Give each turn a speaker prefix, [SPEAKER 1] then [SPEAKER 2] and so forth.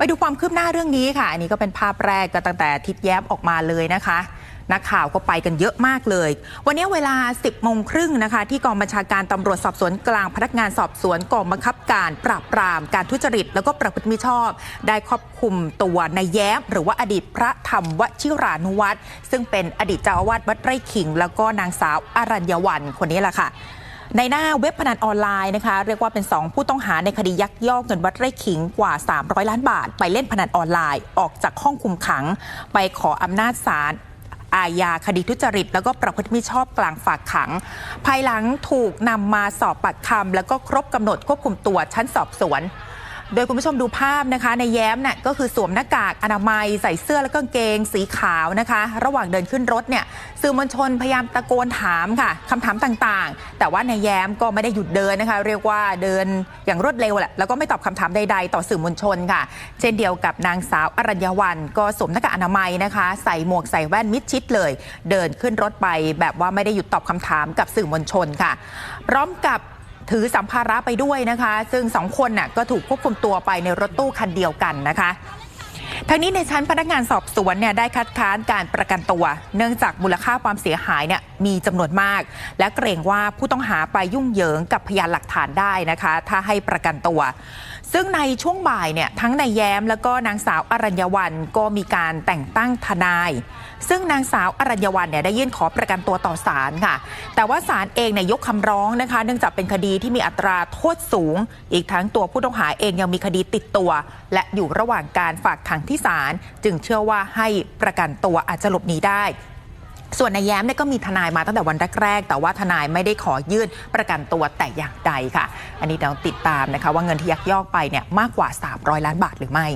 [SPEAKER 1] ไปดูความคืบหน้าเรื่องนี้ค่ะ อันนี้ก็เป็นภาพแรกก็ตั้งแต่ทิดแย้มออกมาเลยนะคะ นักข่าวก็ไปกันเยอะมากเลย วันนี้เวลา 10โมงครึ่งนะคะ ที่กองบัญชาการตำรวจสอบสวนกลางพนักงานสอบสวนกองบังคับการปราบปราม การทุจริต แล้วก็ประพฤติมิชอบ ได้ควบคุมตัวนายแย้ม หรือว่าอดีตพระธรรมวชิรานุวัตรซึ่งเป็นอดีตเจ้าอาวาสวัดไร่ขิง แล้วก็นางสาวอรัญญวันคนนี้แหละค่ะ ในหน้าเว็บพนันออนไลน์นะคะ เรียกว่าเป็น 2 ผู้ต้องหาในคดียักยอกเงินวัดไร่ขิงกว่า 300 ล้านบาท ไปเล่นพนันออนไลน์ ออกจากห้องคุมขัง ไปขออำนาจศาลอาญาคดีทุจริต แล้วก็ประพฤติมิชอบกลางฝากขัง ภายหลังถูกนำมาสอบปากคำแล้วก็ครบกำหนดควบคุมตัวชั้นสอบสวน โดยคุณผู้ชมดูภาพนะคะ ในแย้มเนี่ยก็คือสวมหน้ากากอนามัยใส่เสื้อและกางเกงสีขาวนะคะ ระหว่างเดินขึ้นรถเนี่ยสื่อมวลชนพยายามตะโกนถามค่ะคำถามต่างๆ แต่ว่าในแย้มก็ไม่ได้หยุดเดินนะคะ เรียกว่าเดินอย่างรวดเร็วแหละแล้วก็ไม่ตอบคำถามใด ๆ ต่อสื่อมวลชนค่ะ เช่นเดียวกับนางสาวอรัญญวันก็สวมหน้ากากอนามัยนะคะ ใส่หมวกใส่แว่นมิดชิดเลย เดินขึ้นรถไปแบบว่าไม่ได้หยุดตอบคำถามกับสื่อมวลชนค่ะ พร้อมกับ ถือสัมภาระไปด้วยนะคะ ซึ่งสองคนน่ะก็ถูกควบคุมตัวไปในรถตู้คันเดียวกันนะคะ ทั้งนี้ในชั้นพนักงานสอบสวนเนี่ยได้คัดค้านการประกันตัว เนื่องจากมูลค่าความเสียหายเนี่ยมีจำนวนมาก และเกรงว่าผู้ต้องหาไปยุ่งเหยิงกับพยานหลักฐานได้นะคะ ถ้าให้ประกันตัว ซึ่งในช่วงบ่ายเนี่ยทั้งนายแย้มแล้วก็นางสาวอรัญญวันก็มีการแต่งตั้งทนาย ซึ่งนางสาวอรัญญวันเนี่ยได้ยื่นขอประกันตัวต่อศาลค่ะ แต่ว่าศาลเองเนี่ยยกคำร้องนะคะ เนื่องจากเป็นคดีที่มีอัตราโทษสูง อีกทั้งตัวผู้ต้องหาเองยังมีคดีติดตัว และอยู่ระหว่างการฝากขังที่ศาลจึงเชื่อว่าให้ประกันตัวอาจจะหลบหนีได้ส่วนนายแย้มเนี่ยก็มีทนายมาตั้งแต่วันแรกๆ แต่ว่าทนายไม่ได้ขอยื่นประกันตัวแต่อย่างใดค่ะ อันนี้เราติดตามนะคะว่าเงินที่ยักยอกไปเนี่ยมากกว่า 300 ล้านบาทหรือไม่